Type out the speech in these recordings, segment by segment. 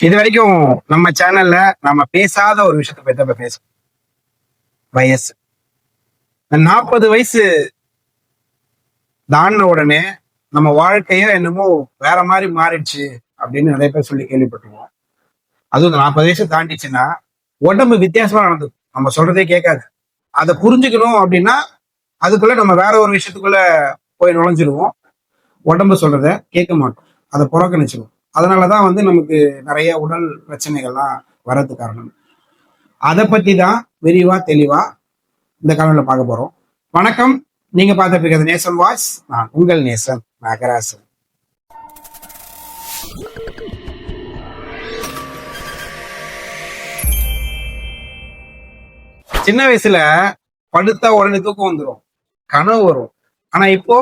இது வரைக்கும் நம்ம சேனல்ல நம்ம பேசாத ஒரு விஷயத்தை பத்தி நம்ம பேச வயசு. நாற்பது வயசு தாண்டின உடனே நம்ம வாழ்க்கையோ என்னமோ வேற மாதிரி மாறிடுச்சு அப்படின்னு நிறைய பேர் சொல்லி கேள்விப்பட்டுருவோம் அதுவும் இந்த நாற்பது வயசு தாண்டிச்சுன்னா உடம்பு வித்தியாசமா நடந்தது. நம்ம சொல்றதே கேட்காது. அதை புரிஞ்சுக்கணும் அப்படின்னா அதுக்குள்ள நம்ம வேற ஒரு விஷயத்துக்குள்ள போய் நுழைஞ்சிருவோம். உடம்பு சொல்றத கேட்க மாட்டோம். அதை புறக்கணிச்சிருவோம். அதனாலதான் வந்து நமக்கு நிறைய உடல் பிரச்சனைகள்லாம் வர்றது காரணம். அதை பத்தி தான் விரிவா தெளிவா இந்த காணொலியில பார்க்க போறோம். வணக்கம். நீங்க பார்த்துட்டு இருக்கிறது நேசன் வாய்ஸ். நான் உங்கள் நேசன் நாகராசன். சின்ன வயசுல படுத்தா உடனே தூக்கம் வந்துடும் கனவு வரும். ஆனா இப்போ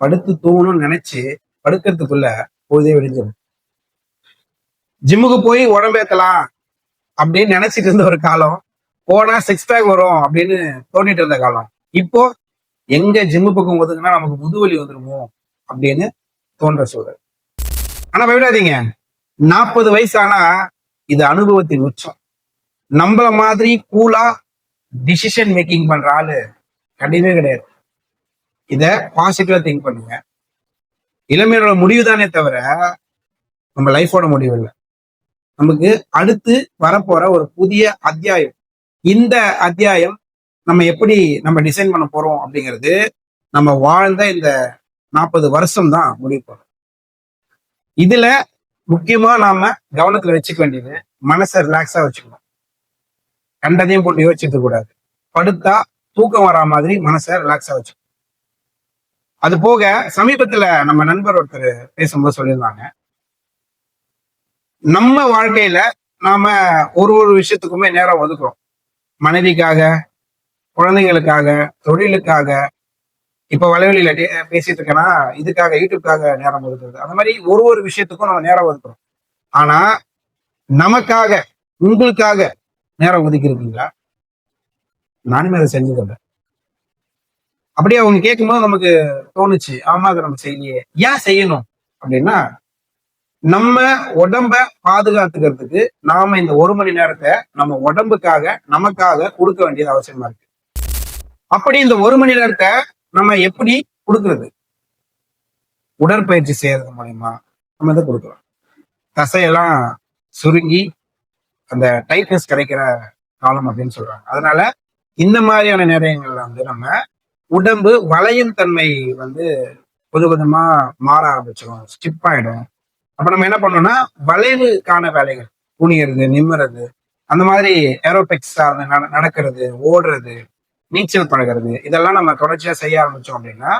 படுத்து தூங்கணும்னு நினைச்சு படுக்கிறதுக்குள்ள பொழுதே விடிஞ்சிடும் ஜிம்முக்கு போய் உடம்பேத்தலாம் அப்படின்னு நினைச்சிட்டு இருந்த ஒரு காலம். போனா சிக்ஸ் பேக் வரும் அப்படின்னு தோண்டிட்டு இருந்த காலம். இப்போ எங்க ஜிம்மு பக்கம் ஒதுக்குனா நமக்கு முதுவலி வந்துருமோ அப்படின்னு தோன்ற சூழல். ஆனா பயப்படாதீங்க. நாற்பது வயசானா இது அனுபவத்தின் உச்சம். நம்மள மாதிரி கூலா டிசிஷன் மேக்கிங் பண்ற ஆளு கிடையவே கிடையாது. இத பாசிட்டிவா திங்க் பண்ணுங்க. இளமையோட முடிவு தானே தவிர நம்ம லைஃபோட முடிவு இல்லை நமக்கு அடுத்து வரப்போற ஒரு புதிய அத்தியாயம். இந்த அத்தியாயம் நம்ம எப்படி நம்ம டிசைன் பண்ண போறோம் அப்படிங்கிறது நம்ம வாழ்ந்த இந்த நாற்பது வருஷம் தான் முடிவு போறோம் இதுல முக்கியமா நாம கவனத்துல வச்சுக்க வேண்டியது மனசை ரிலாக்ஸா வச்சுக்கணும். கண்டதையும் போட்டு யோசிச்சுக்க கூடாது. படுத்தா தூக்கம் வரா மாதிரி மனசை ரிலாக்ஸா வச்சுக்கணும். அது போக சமீபத்துல நம்ம நண்பர் ஒருத்தர் பேசும்போது சொல்லியிருந்தாங்க. நம்ம வாழ்க்கையில நாம ஒரு ஒரு விஷயத்துக்குமே நேரம் ஒதுக்குறோம். மனைவிக்காக குழந்தைங்களுக்காக தொழிலுக்காக. இப்ப வலைவெளியில டே- பேசிட்டு இருக்கேன்னா இதுக்காக யூடியூப்காக நேரம் ஒதுக்குறது. அந்த மாதிரி ஒரு ஒரு விஷயத்துக்கும் நம்ம நேரம் ஒதுக்குறோம். ஆனா நமக்காக உங்களுக்காக நேரம் ஒதுக்கி இருக்கீங்களா நானுமே அதை செஞ்சுக்கிறேன் அப்படியே அவங்க கேட்கும்போது நமக்கு தோணுச்சு ஆமா அதை நம்ம செய்யலையே. ஏன் செய்யணும்? அப்படின்னா நம்ம உடம்ப பாதுகாத்துக்கிறதுக்கு நாம இந்த ஒரு மணி நேரத்தை நம்ம உடம்புக்காக நமக்காக கொடுக்க வேண்டியது அவசியமா இருக்கு. அப்படி இந்த ஒரு மணி நேரத்தை நம்ம எப்படி கொடுக்கறது? உடற்பயிற்சி செய்யறது மூலயமா நம்ம இதை கொடுக்கலாம். தசையெல்லாம் சுருங்கி அந்த டைட்னஸ் கிடைக்கிற காலம் அப்படின்னு சொல்றாங்க. அதனால இந்த மாதிரியான நேரங்கள்ல வந்து நம்ம உடம்பு வளையும் தன்மை வந்து புது விதமா மாற ஆரம்பிச்சிடும் ஸ்டிப் ஆயிடும். அப்ப நம்ம என்ன பண்ணோம்னா வளைவுக்கான வேலைகள் குனியறது நிம்மறது அந்த மாதிரி ஏரோபிக்ஸ் நடக்கிறது ஓடுறது நீச்சல் பழகிறது இதெல்லாம் நம்ம தொடர்ச்சியா செய்ய ஆரம்பிச்சோம் அப்படின்னா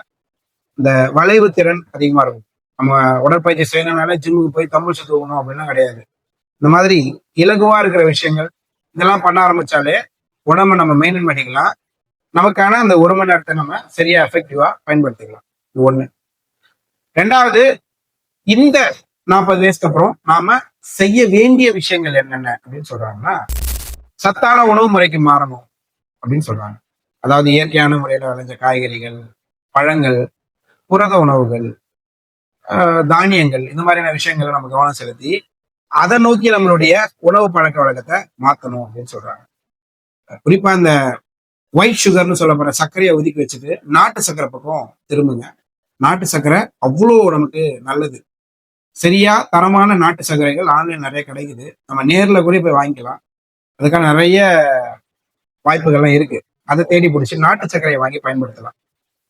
இந்த வளைவு திறன் அதிகமா இருக்கும். நம்ம உடற்பயிற்சி செய்யணும்னால ஜிம்முக்கு போய் தம்பு தூக்கணும் அப்படின்லாம் கிடையாது. இந்த மாதிரி இலகுவா இருக்கிற விஷயங்கள் இதெல்லாம் பண்ண ஆரம்பிச்சாலே உடம்ப நம்ம மெயின்டைன் பண்ணிக்கலாம். நமக்கான அந்த ஒரு மணி நேரத்தை நம்ம சரியா எஃபெக்டிவா பயன்படுத்திக்கலாம். இது ஒண்ணு. ரெண்டாவது இந்த நாற்பது வயசுக்கு அப்புறம் நாம செய்ய வேண்டிய விஷயங்கள் என்னென்ன அப்படின்னு சொல்றாங்கன்னா சத்தான உணவு முறைக்கு மாறணும் அப்படின்னு சொல்றாங்க. அதாவது இயற்கையான முறையில விளைஞ்ச காய்கறிகள் பழங்கள் புரத உணவுகள் தானியங்கள் இந்த மாதிரியான விஷயங்களை நம்ம கவனம் செலுத்தி அதை நோக்கி நம்மளுடைய உணவு பழக்க வழக்கத்தை மாத்தணும் அப்படின்னு சொல்றாங்க. குறிப்பா இந்த ஒயிட் சுகர்னு சொல்லப்படுற சர்க்கரையை ஒதுக்கி வச்சுட்டு நாட்டு சர்க்கரை பக்கம் திரும்புங்க. நாட்டு சர்க்கரை அவ்வளோ நமக்கு நல்லது. சரியா தரமான நாட்டு சர்க்கரைகள் ஆன்லைன் நிறைய கிடைக்குது. நம்ம நேரில் கூட போய் வாங்கிக்கலாம். அதுக்கான நிறைய வாய்ப்புகள்லாம் இருக்கு. அதை தேடி பிடிச்சி நாட்டு சர்க்கரையை வாங்கி பயன்படுத்தலாம்.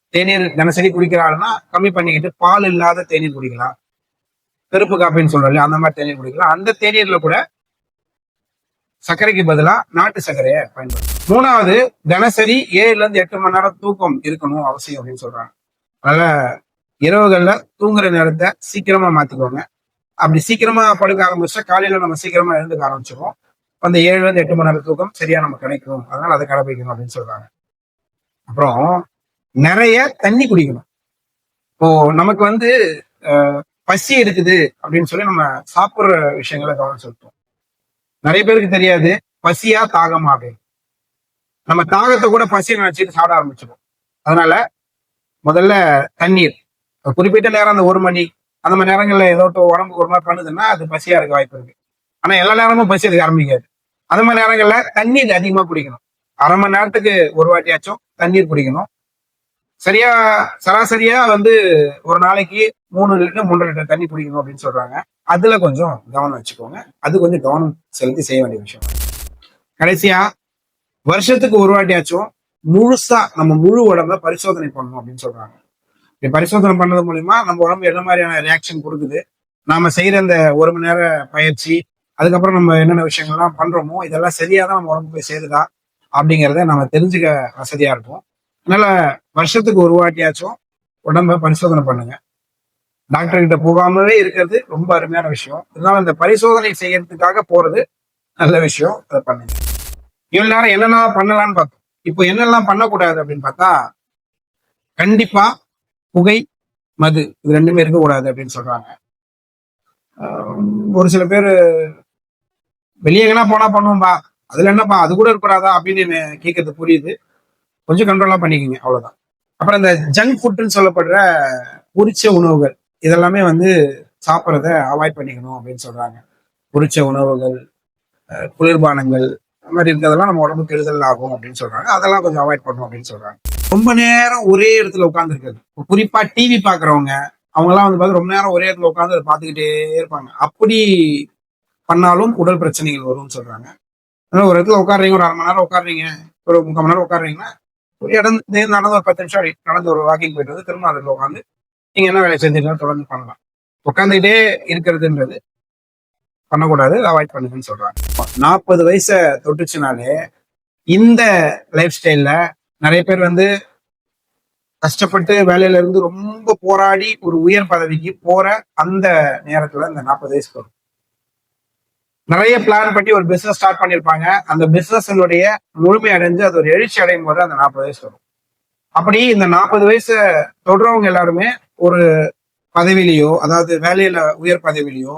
தேநீர் தினசரி குடிக்கிறாள்னா கம்மி பண்ணிக்கிட்டு பால் இல்லாத தேநீர் குடிக்கலாம். கருப்பு காப்பின்னு சொல்றோம் அந்த மாதிரி தேநீர் குடிக்கலாம். அந்த தேநீர்ல கூட சர்க்கரைக்கு பதிலாக நாட்டு சர்க்கரையை பயன்படுத்தும் மூணாவது தினசரி ஏழுல இருந்து எட்டு மணி நேரம் தூக்கம் இருக்கணும் அவசியம் அப்படின்னு சொல்றாங்க. அதனால இரவுகள்ல தூங்குற நேரத்தை சீக்கிரமா மாத்திக்கோங்க. அப்படி சீக்கிரமா படுக்க ஆரம்பிச்சா காலையில நம்ம சீக்கிரமா எழுந்துக்க ஆரம்பிச்சிருவோம். அந்த ஏழுல இருந்து எட்டு மணி நேரம் தூக்கம் சரியா நம்ம கிடைக்கும். அதனால அதை கடைபிடிக்கணும் அப்படின்னு சொல்றாங்க. அப்புறம் நிறைய தண்ணி குடிக்கணும். இப்போ நமக்கு வந்து பசி இருக்குது அப்படின்னு சொல்லி நம்ம சாப்பிட்ற விஷயங்களை கவனம் செலுத்துவோம். நிறைய பேருக்கு தெரியாது. பசியா தாகமா அப்படின்னு. நம்ம தாகத்தை கூட பசி நினைச்சிட்டு சாப்பிட ஆரம்பிச்சிடும் அதனால முதல்ல தண்ணீர். குறிப்பிட்ட நேரம் அந்த ஒரு மணி அந்த மாதிரி நேரங்களில் ஏதோ உடம்புக்கு ஒரு மாதிரி பண்ணுதுன்னா அது பசியா இருக்க வாய்ப்பு இருக்கு. ஆனா எல்லா நேரமும் பசி எடுக்க ஆரம்பிக்காது. அந்த மாதிரி நேரங்கள்ல தண்ணீர் அதிகமா குடிக்கணும். அரை மணி நேரத்துக்கு ஒரு வாட்டியாச்சும் தண்ணீர் குடிக்கணும். சரியா சராசரியா வந்து ஒரு நாளைக்கு மூணு லிட்டர் மூன்று லிட்டர் தண்ணி குடிக்கணும் அப்படின்னு சொல்றாங்க. அதுல கொஞ்சம் கவனம் வச்சுக்கோங்க. அது கொஞ்சம் கவனம் செலுத்தி செய்ய வேண்டிய விஷயம். கடைசியா வருஷத்துக்கு ஒரு வாட்டியாச்சும் முழுசா நம்ம முழு உடம்ப பரிசோதனை பண்ணணும் அப்படின்னு சொல்றாங்க. இப்படி பரிசோதனை பண்ணது மூலியமா நம்ம உடம்பு என்ன மாதிரியான ரியாக்ஷன் கொடுக்குது? நாம செய்யற இந்த ஒரு மணி நேர பயிற்சி அதுக்கப்புறம் நம்ம என்னென்ன விஷயங்கள்லாம் பண்றோமோ இதெல்லாம் சரியா தான் நம்ம உடம்பு போய் சேருதா? அப்படிங்கிறத நம்ம தெரிஞ்சுக்க வசதியா இருக்கும் அதனால வருஷத்துக்கு ஒரு வாட்டியாச்சும் உடம்ப பரிசோதனை பண்ணுங்க. டாக்டர் கிட்ட போகாமலே இருக்கிறது ரொம்ப அருமையான விஷயம். இருந்தாலும் இந்த பரிசோதனை செய்யறதுக்காக போறது நல்ல விஷயம். அதை பண்ணுங்க. இவ்வளவு நேரம் என்னென்ன பண்ணலாம்னு பார்த்தோம். இப்போ என்னெல்லாம் பண்ணக்கூடாது அப்படின்னு பார்த்தா கண்டிப்பா புகை மது இது ரெண்டுமே இருக்கக்கூடாது அப்படின்னு சொல்றாங்க. ஒரு சில பேர் வெளியே எங்கன்னா போனா பண்ணுவோம்பா. அதுல என்னப்பா அது கூட இருக்கக்கூடாதா அப்படின்னு கேட்கறது புரியுது. கொஞ்சம் கண்ட்ரோலா பண்ணிக்கோங்க அவ்வளவுதான். அப்புறம் இந்த ஜங்க் ஃபுட்னு சொல்லப்படுற பொரிச்ச உணவுகள். இதெல்லாமே வந்து சாப்பிட்றத அவாய்ட் பண்ணிக்கணும் அப்படின்னு சொல்றாங்க. பொரிச்ச உணவுகள் குளிர்பானங்கள் அந்த மாதிரி இருக்கிறதெல்லாம் நம்ம உடம்புக்கு கெடுதல் ஆகும் அப்படின்னு சொல்றாங்க. அதெல்லாம் கொஞ்சம் அவாய்ட் பண்ணணும் அப்படின்னு சொல்றாங்க. ரொம்ப நேரம் ஒரே இடத்துல உட்காந்துருக்குது குறிப்பா டிவி பாக்குறவங்க அவங்க எல்லாம் வந்து பார்த்து ரொம்ப நேரம் ஒரே இடத்துல உட்காந்து அதை பார்த்துக்கிட்டே இருப்பாங்க. அப்படி பண்ணாலும் உடல் பிரச்சனைகள் வரும்னு சொல்றாங்க. அதனால ஒரு இடத்துல உட்காடுறீங்க ஒரு அரை மணி நேரம் உட்காடுறீங்க ஒரு முக்கால் மணி நேரம் உட்காடுறீங்கன்னா ஒரு இடம் நடந்து ஒரு பத்து நிமிஷம் நடந்து ஒரு வாக்கிங் போயிட்டு வந்து திரும்ப அதில் உட்காந்து நீங்க என்ன வேலை செஞ்சீங்கன்னா தொடர்ந்து பண்ணலாம். உட்காந்துக்கிட்டே இருக்கிறதுன்றது பண்ணக்கூடாது அவாய்ட் பண்ணுங்கன்னு சொல்றாங்க. நாற்பது வயசை தொட்டுச்சுனாலே இந்த லைஃப் ஸ்டைல்ல நிறைய பேர் வந்து கஷ்டப்பட்டு வேலையில இருந்து ரொம்ப போராடி ஒரு உயர் பதவிக்கு போற அந்த நேரத்துல இந்த நாற்பது வயசு வரும். நிறைய பிளான் பண்ணி ஒரு பிசினஸ் ஸ்டார்ட் பண்ணிருப்பாங்க. அந்த பிசினஸ்னுடைய முழுமை அடைஞ்சு அது ஒரு எழுச்சி அடையும் போது அந்த நாற்பது வயசு வரும். அப்படி இந்த நாற்பது வயசு தொடுறவங்க எல்லாருமே ஒரு பதவியிலையோ அதாவது வேலையில உயர் பதவியிலையோ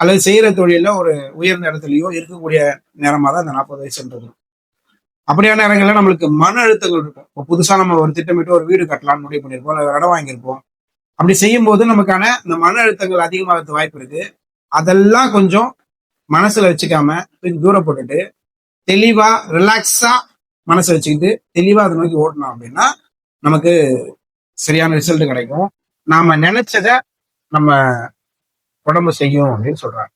அல்லது செய்யற தொழிலில் ஒரு உயர்ந்த இடத்துலையோ இருக்கக்கூடிய நேரமா தான் இந்த நாற்பது வயசுன்றது அப்படியான நேரங்களில் நம்மளுக்கு மன அழுத்தங்கள் இருக்கும். இப்போ புதுசா நம்ம ஒரு திட்டமிட்டு ஒரு வீடு கட்டலாம்னு முடிவு பண்ணியிருப்போம் இல்லை இடம் வாங்கியிருப்போம். அப்படி செய்யும் போது நமக்கான இந்த மன அழுத்தங்கள் அதிகமாகிறது வாய்ப்பு இருக்கு. அதெல்லாம் கொஞ்சம் மனசுல வச்சுக்காம கொஞ்சம் தூரம் போட்டுட்டு தெளிவா ரிலாக்ஸா மனசை வச்சுக்கிட்டு தெளிவா அதை நோக்கி ஓடணும் அப்படின்னா நமக்கு சரியான ரிசல்ட் கிடைக்கும். நாம நினைச்சத நம்ம உடம்பு செய்யும் அப்படின்னு சொல்றாங்க.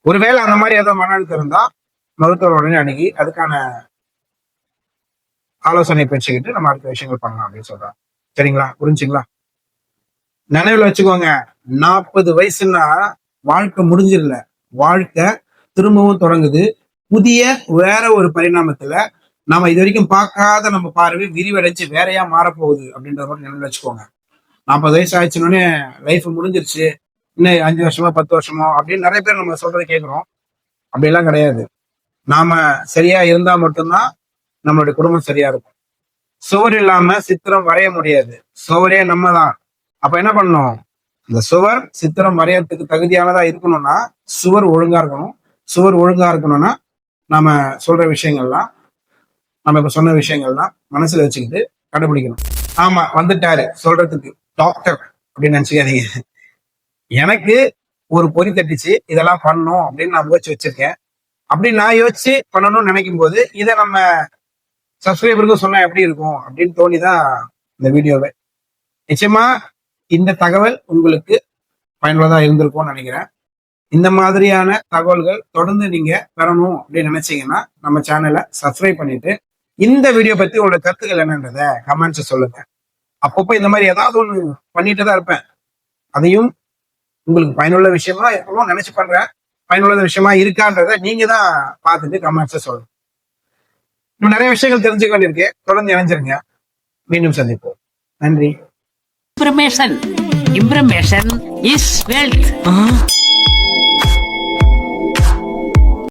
ஒருவேளை அந்த மாதிரி ஏதோ மன அழுத்தம் இருந்தா மருத்துவர் உடனே அணுகி அதுக்கான ஆலோசனை பெற்றுக்கிட்டு நம்ம அடுத்த விஷயங்கள் பண்ணலாம் அப்படின்னு சொல்றாங்க. சரிங்களா? புரிஞ்சுங்களா? நினைவுல வச்சுக்கோங்க. நாற்பது வயசுன்னா வாழ்க்கை முடிஞ்சிடல. வாழ்க்கை திரும்பவும் தொடங்குது. புதிய வேற ஒரு பரிணாமத்துல நம்ம இது வரைக்கும் பார்க்காத நம்ம பார்வை விரிவடைஞ்சு வேறையா மாறப்போகுது அப்படின்றத மட்டும் நினைவு வச்சுக்கோங்க. நாற்பது வயசு ஆயிடுச்சுன்னொடனே லைஃப் முடிஞ்சிருச்சு. இன்னும் அஞ்சு வருஷமோ பத்து வருஷமோ அப்படின்னு நிறைய பேர் நம்ம சொல்றதை கேட்குறோம் அப்படிலாம் கிடையாது. நாம சரியா இருந்தா மட்டும்தான் நம்மளுடைய குடும்பம் சரியா இருக்கும். சுவர் இல்லாம சித்திரம் வரைய முடியாது. சுவரே நம்ம தான் அப்ப என்ன பண்ணணும்? இந்த சுவர் சித்திரம் வரையறதுக்கு தகுதியானதா இருக்கணும்னா சுவர் ஒழுங்கா இருக்கணும். சுவர் ஒழுங்கா இருக்கணும்னா நாம சொல்ற விஷயங்கள்லாம் நம்ம இப்ப சொன்ன விஷயங்கள்லாம் மனசுல வச்சுக்கிட்டு கண்டுபிடிக்கணும். ஆமா வந்துட்டாரு. சொல்றதுக்கு. டாக்டர் அப்படின்னு நினைச்சுக்காதீங்க. எனக்கு ஒரு பொறி தட்டிச்சு இதெல்லாம் பண்ணணும் அப்படின்னு நான் யோசிச்சு வச்சிருக்கேன். அப்படி நான் யோசிச்சு பண்ணணும்னு நினைக்கும் போது இதை நம்ம சப்ஸ்கிரைபருக்கும் சொன்னா எப்படி இருக்கும் அப்படின்னு தோணிதான் இந்த வீடியோவை. நிச்சயமா இந்த தகவல் உங்களுக்கு பயனுள்ளதா இருந்திருக்கும்னு நினைக்கிறேன். இந்த மாதிரியான தகவல்கள் தொடர்ந்து நீங்க பெறணும் அப்படின்னு நினைச்சீங்கன்னா நம்ம சேனலை சப்ஸ்கிரைப் பண்ணிட்டு இந்த வீடியோ பத்தி உங்களோட கருத்துக்கள் என்னன்றத கமெண்ட்ஸ் சொல்லுங்க. அப்பப்போ இந்த மாதிரி ஏதாவது ஒண்ணு பண்ணிட்டு தான் இருப்பேன். அதையும் உங்களுக்கு பயனுள்ள விஷயமா இருக்கணும் நினைச்சு பண்றேன் பயனுள்ள விஷயமா இருக்கான்றத நீங்க தான் பார்த்துட்டு கமெண்ட்ஸ் சொல்லுங்க. இன்னும் நிறைய விஷயங்கள் தெரிஞ்சுக்க வேண்டியிருக்கு. தொடர்ந்து இணைஞ்சிருங்க. மீண்டும் சந்திப்போம். நன்றி. Information. Information is wealth.